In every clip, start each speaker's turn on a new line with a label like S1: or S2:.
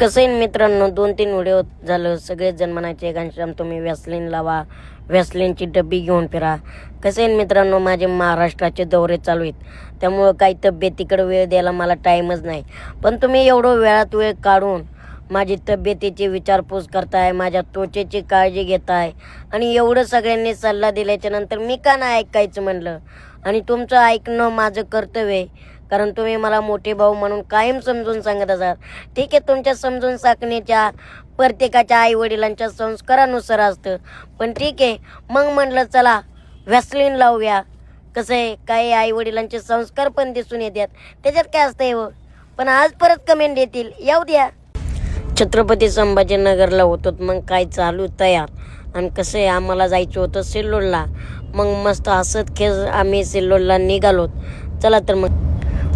S1: कसं आहे मित्रांनो दोन तीन व्हिडिओ झालं सगळेच जण म्हणायचे घनश्याम तुम्ही व्हॅसलिन लावा. व्हॅसलिनची डब्बी घेऊन फिरा. कसं आहे मित्रांनो माझे महाराष्ट्राचे दौरे चालू आहेत. त्यामुळं काही तब्येतीकडे वेळ द्यायला मला टाईमच नाही. पण तुम्ही एवढं वेळात वेळ काढून माझी तब्येतीची विचारपूस करताय माझ्या त्वचेची काळजी घेताय आणि एवढं सगळ्यांनी सल्ला दिल्याच्या नंतर मी का नाही ऐकायचं म्हणलं? आणि तुमचं ऐकणं माझं कर्तव्य आहे. कारण तुम्ही मला मोठे भाऊ म्हणून कायम समजून सांगत असाल ठीक आहे तुमच्या समजून सांगण्याच्या प्रत्येकाच्या आईवडिलांच्या संस्कारानुसार असतं. पण ठीक आहे मग म्हणलं चला व्हॅसलिन लावूया. कसं आहे काही आईवडिलांचे संस्कार पण दिसून येतात. त्याच्यात काय असतंय हो? पण आज परत कमेंट येतील. येऊ द्या. छत्रपती संभाजीनगरला होतो मग काय चालू तयार? आणि कसं आहे आम्हाला जायचं होतं सिल्लोडला. मग मस्त हसत खेळ आम्ही सिल्लोडला निघालो चला तर मग.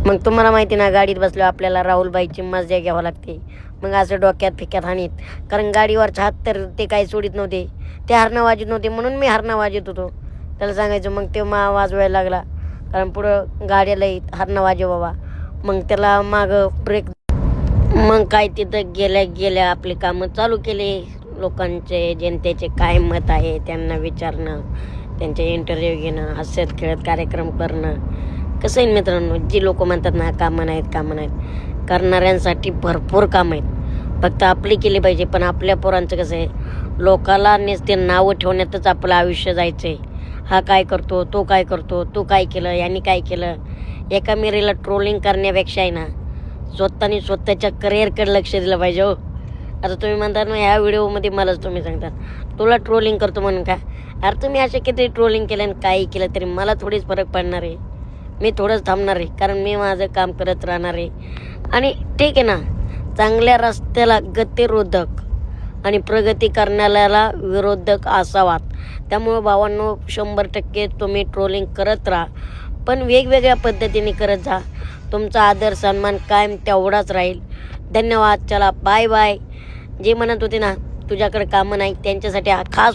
S1: मग तुम्हाला माहिती ना गाडीत बसलो आपल्याला राहुलबाईची मजा घ्यावं लागते. मग असं डोक्यात फिक्यात हानीत. कारण गाडीवरचा हात तर ते काही सोडित नव्हते. ते हरणं वाजत नव्हते म्हणून मी हरणं वाजत होतो. त्याला सांगायचं मग ते मा वाजवायला लागला. कारण पुढं गाड्याला हरणं वाजे बाबा. मग त्याला मागं ब्रेक मग काय तिथं गेल्या गेल्या आपले कामं चालू केले. लोकांचे जनतेचे काय मत आहे त्यांना विचारणं त्यांचे इंटरव्ह्यू घेणं हसत खेळत कार्यक्रम करणं. कसं आहे मित्रांनो जी लोक म्हणतात ना कामं नाहीत कामं नाहीत. करणाऱ्यांसाठी भरपूर कामं आहेत. फक्त आपली केली पाहिजे पण आपल्या पोरांचं कसं आहे लोकाला नेसते नावं ठेवण्यातच आपलं आयुष्य जायचं आहे हा काय करतो तो काय करतो तो काय केलं यांनी काय केलं? एका मेरीला ट्रोलिंग करण्यापेक्षा आहे ना स्वतःने स्वतःच्या करिअरकडे लक्ष दिलं पाहिजे हो. आता तुम्ही म्हणता ना ह्या व्हिडिओमध्ये मलाच तुम्ही सांगता तुला ट्रोलिंग करतो म्हणून का? अरे तुम्ही असे किती ट्रोलिंग केलं आणि काही केलं तरी मला थोडीच फरक पडणार आहे. मी थोडंच थांबणार आहे कारण मी माझं काम करत राहणार आहे. आणि ठीक आहे ना चांगल्या रस्त्याला गतिरोधक आणि प्रगती करण्याला विरोधक असावात. त्यामुळं भावांनो शंभर टक्के तुम्ही ट्रोलिंग करत राहा. पण वेगवेगळ्या पद्धतीने करत जा. तुमचा आदर सन्मान कायम तेवढाच राहील. धन्यवाद चला बाय बाय जे म्हणत होते ना तुझ्याकडे कामं नाही त्यांच्यासाठी हा खास